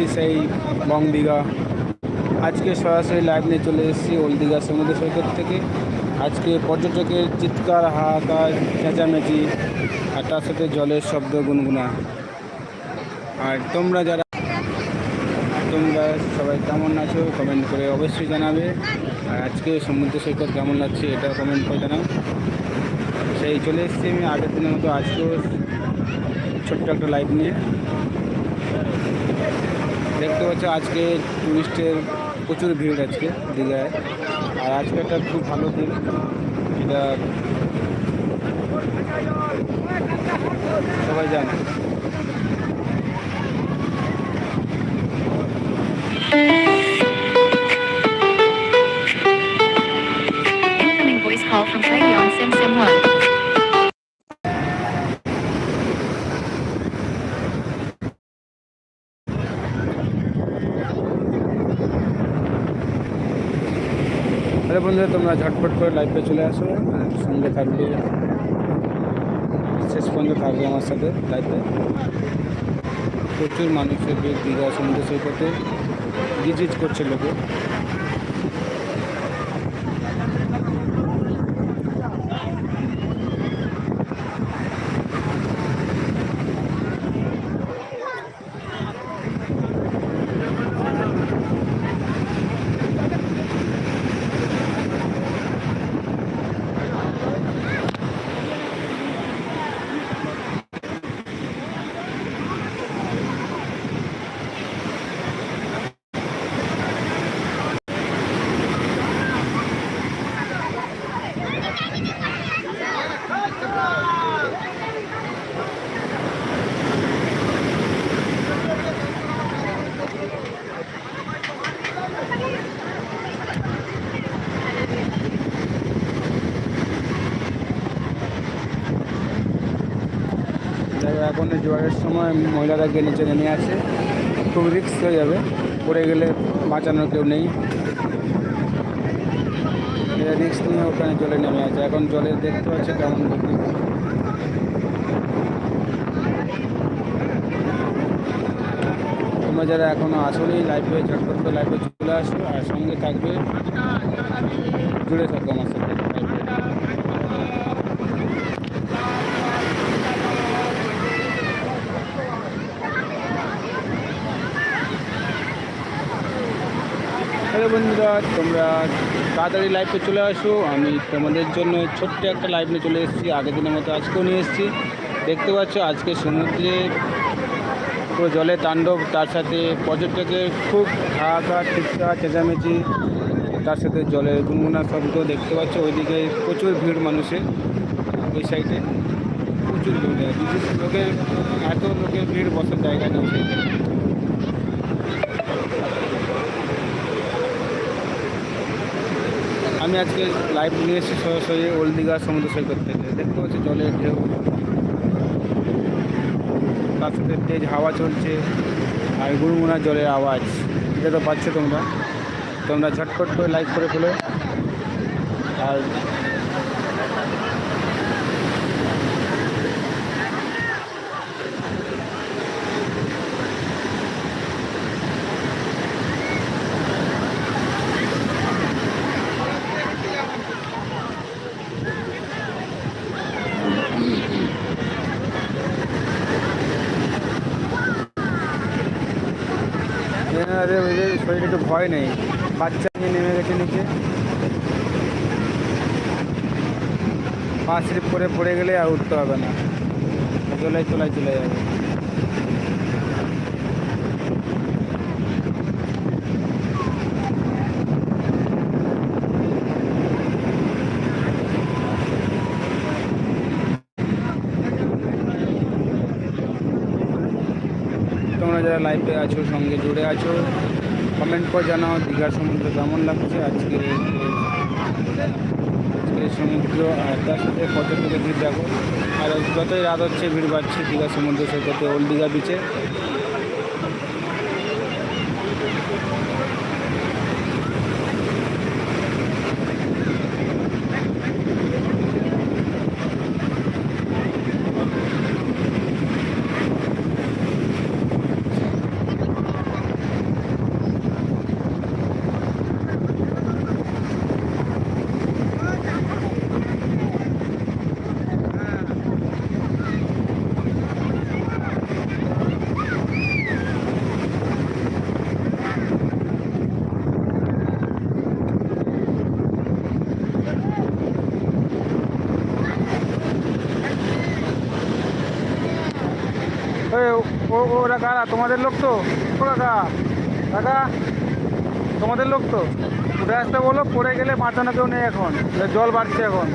এসেছি সেই বং দীঘা। আজকে সরাসরি লাইভ নিয়ে চলে এসেছি ওল্ড দীঘা সমুদ্র সৈকত থেকে। আজকে পর্যটকের চিৎকার, হাহাকার, চেঁচামেচি, আর তার সাথে জলের শব্দ, গুনগুনা। আর তোমরা যারা তোমরা সবাই কেমন আছো কমেন্ট করে অবশ্যই জানাবে। আর আজকে সমুদ্র সৈকত কেমন লাগছে এটা কমেন্ট করে জানাও। সেই চলে এসেছি আমি আগের দিনের মতো আজকেও ছোট্ট একটা লাইভ নিয়ে। দেখতে পাচ্ছ আজকে টুরিস্টের প্রচুর ভিড় আজকে দীঘায়। আর আজকে একটা খুব ভালো দিন এটা সবাই জানে। বন্ধুরা, তোমরা ঝটপট করে লাইফে চলে আসো সঙ্গে থাকবে শেষ পর্যন্ত থাকবে আমার সাথে লাইভে প্রচুর মানুষের দীঘা সমুদ্র সৈকতে গিজিজ করছে লোকে দেখো এখন এই জোয়ারের সময় মহিলারা গিয়ে নিচে নেমে আছে খুব রিস্ক হয়ে যাবে। পড়ে গেলে বাঁচানোর কেউ নেই। রিক্স নিয়ে ওখানে জলে নেমে আছে এখন জলে দেখতে পাচ্ছে কেমন। তোমরা যারা এখনও আসলে লাইফে ঝটপট লাইভে চলে আসো। আর সঙ্গে থাকবে। জুড়ে থাকো আমার হ্যালো বন্ধুরা, তোমরা তাড়াতাড়ি লাইভে চলে আসো। আমি তোমাদের জন্য ছোট্ট একটা লাইভ নিয়ে চলে এসেছি। আগের দিনের মতো আজকেও নিয়ে এসেছি। দেখতে পাচ্ছ, আজকে সমুদ্রে পুরো জলে তাণ্ডব, তার সাথে পর্যটকের খুব হাহাকার চিৎকার চেঁচামেচি, তার সাথে জলের গুনগুনা শব্দ দেখতে পাচ্ছ। ওইদিকে প্রচুর ভিড় মানুষের ওই সাইডে প্রচুর ভিড়। লোকের এত লোকের ভিড় বসার জায়গা নেই ওই side এ। আমি আজকে লাইভ নিয়ে এসেছি সরাসরি ওল্ড দীঘা সমুদ্র সৈকত থেকে। দেখতে পাচ্ছি জলের ঢেউ। তার সাথে তেজ হাওয়া চলছে আর গুনগুনা জলের আওয়াজ। এটা তো পাচ্ছ তোমরা। তোমরা ঝটপট করে লাইক করে ফেলো আর আরে ওদের শরীরে একটু ভয় নেই। বাচ্চা নিয়ে নেমে গেছে নিচে। পা স্লিপ করে পড়ে গেলে আর উঠতে হবে না। চলাই চলাই চলে যাবে। তোমরা যারা লাইভে আছো, সঙ্গে জুড়ে আছো কমেন্ট করে জানাও, দীঘার সমুদ্র কেমন লাগছে, আজকে আজকে সমুদ্র, আর তার সাথে পর্যটকের ভিড় দেখো। আর যতই রাত হচ্ছে, ভিড় বাড়ছে দীঘা সমুদ্র সৈকতে ওল্ড দীঘা বিচে ওরা কারা? তোমাদের লোক তো? ও কাকা কাকা, তোমাদের লোক তো? উঠে আসতে বলো, পড়ে গেলে বাঁচানো কেউ নেই এখন। জল বাড়ছে এখন।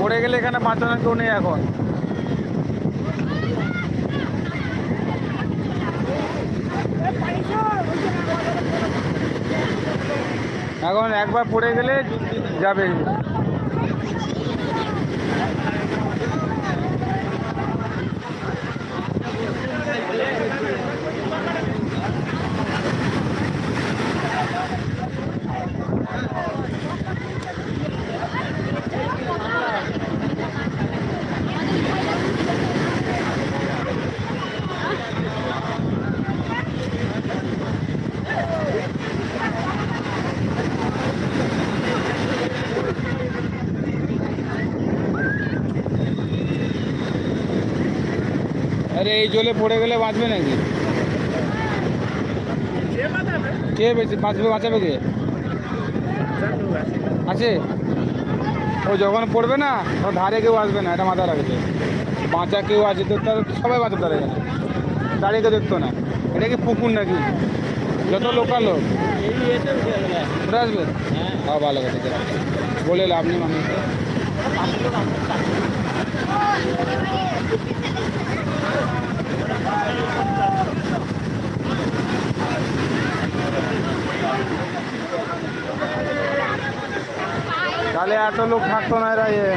পড়ে গেলে এখানে বাঁচানো কেউ নেই এখন। এখন একবার পড়ে গেলে যাবে। আরে এই জলে পড়ে গেলে বাঁচবে নাকি? কে বেঁচে বাঁচবে, বাঁচাবে কে? আছে? ও যখন পড়বে না, ও ধারে কেউ আসবে না, এটা মাথা রাখবে। বাঁচা কেউ আছে তো তার সবাই বাঁচাতে পারে এখানে। দাঁড়িয়ে কেউ দেখতো না। এটা কি পুকুর নাকি? যত লোকাল লোক ঘুরে আসবে? হ্যাঁ ভালো কথা। বলে লাভ নেই মানুষকে। তাহলে এত লোক থাকতো না এরা ইয়ে।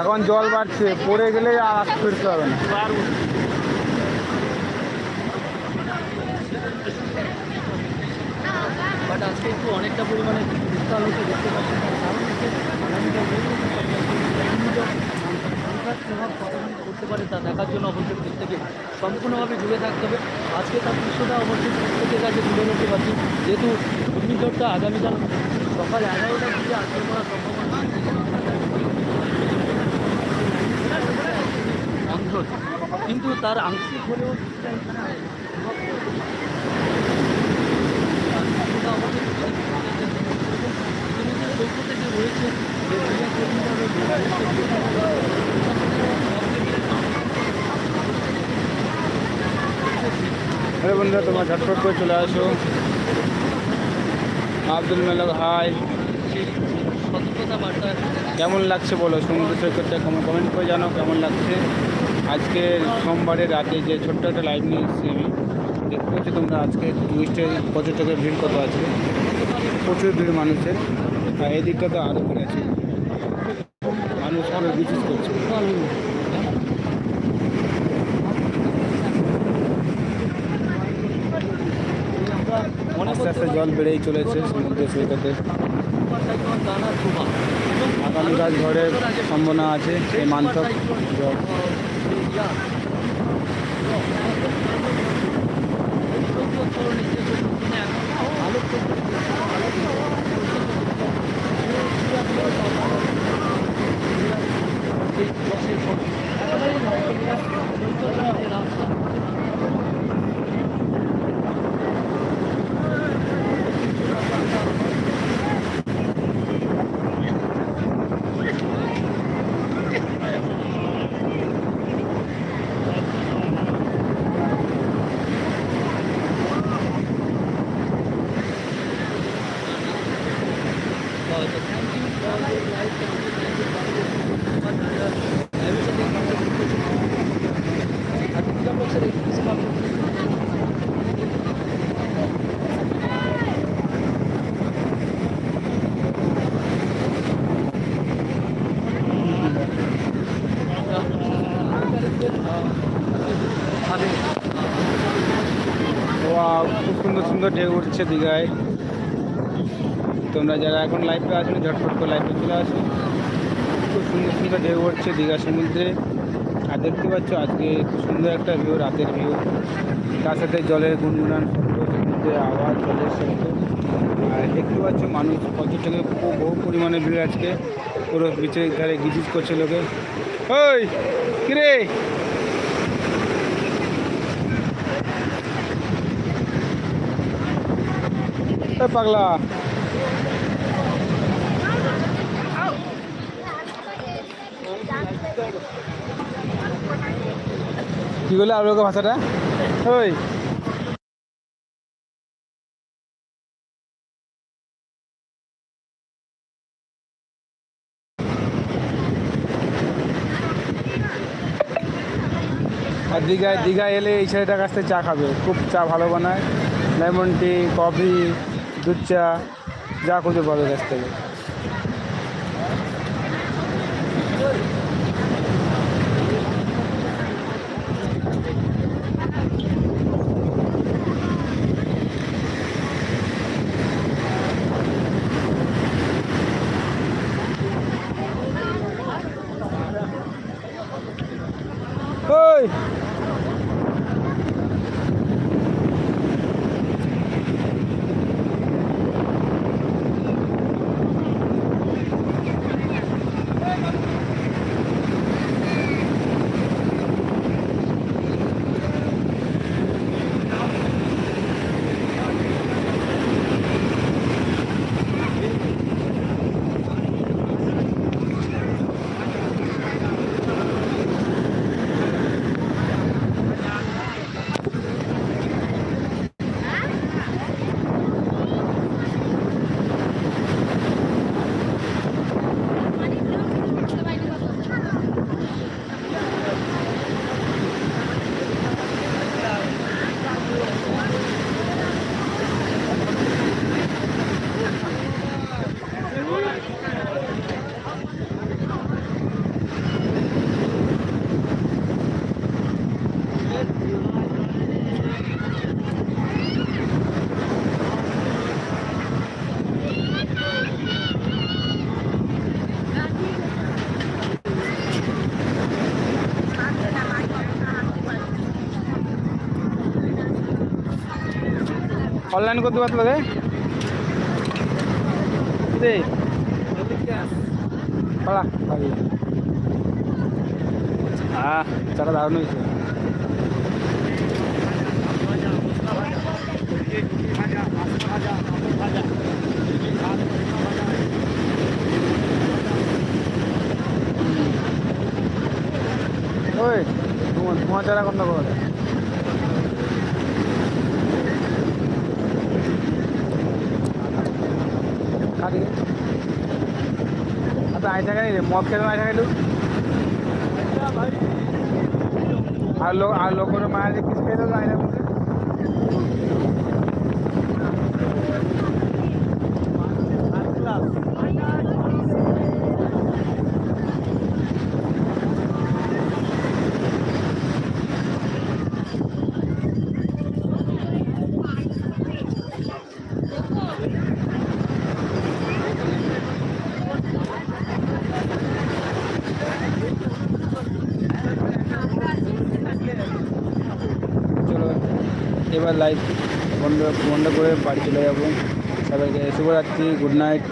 এখন জল বাড়ছে, পড়ে গেলে আর ফিরতে হবে না। বাট আজকে একটু অনেকটা পরিমাণে বিস্তার হতে দেখতে পাচ্ছি। তার কারণ হচ্ছে আগামীকাল সংখ্যার করতে পারে তা দেখার জন্য অবশ্যই প্রত্যেকে সম্পূর্ণভাবে জুড়ে থাকতে হবে। আজকে তার দৃশ্যটা অবশ্যই প্রত্যেকের কাছে তুলে ধরতে পারছি। যেহেতু ঘূর্ণিঝড়টা আগামীকাল সকাল এগারোটার দিকে আসবে করার সম্ভাবনা অন্ধ্র কিন্তু তার আংশিক হলেও কিছুটা এখানে প্রভাব পড়বে। আরে বন্ধুরা, তোমার ঝটফট করে চলে আসো। আব্দুল মেলক হাই কেমন লাগছে বলো? সমুদ্র সৈকতটা কেমন? কমেন্ট করে জানো কেমন লাগছে? আজকে সোমবারের রাতে যে ছোট্ট একটা লাইভ নিয়ে এসেছি আমি দেখতে পাচ্ছি তোমরা, আজকে টুরিস্টের পর্যটকের ভিড় কত আছে? প্রচুর ভিড় মানুষের। আর এই দিকটা তো আরও ভিড় আছে। মানুষ আরও বিশেষ করছে আস্তে আস্তে জল বেড়েই চলেছে সমুদ্র সৈকতে। আগামীকাল ঝড়ের সম্ভাবনা আছে এই মান্থক জল Wow, সুন্দর ঢেউ উঠছে দীঘায়। তোমরা যারা এখন লাইভে আসো ঝটফট করে লাইভে চলে আসো। খুব সুন্দর সুন্দর ঢেউ উঠছে দীঘা সমুদ্রে। আর দেখতে পাচ্ছ, আজকে খুব সুন্দর একটা ভিউ রাতের ভিউ তার সাথে জলের গুনগুনান শব্দ সমুদ্রের আওয়াজ, জলের শব্দ। আর দেখতে পাচ্ছ, মানুষ পর্যটকের বহু বহু পরিমাণে ভিড় আজকে। পুরো বিচের ধারে গিজিজ করছে লোকে। ওই, কিরে? এ পাগলা। কি বলে আর ভাষাটা ওই। আর দীঘায় দীঘায় এলে এই ছেলেটার কাছ থেকে চা খাবে। খুব চা ভালো বানায়। Lemon tea, coffee. দুধ চা যা খুঁজে পাবে কাছ থেকে ওই অনলাইন করতে পারতো রে দে পালা পাবি চাটা দারুণ হয়েছে ওই তোমার তোমার চারা করে খাটি আই থাকে খাই মদ খেলে আই থাকে আর লোক আর লোক মায়ের কিছু খেয়ে তো মুখে চলো এবার লাইট বন্ধ বন্ধ করে বাড়ি চলে যাব। সবাইকে শুভরাত্রি গুড নাইট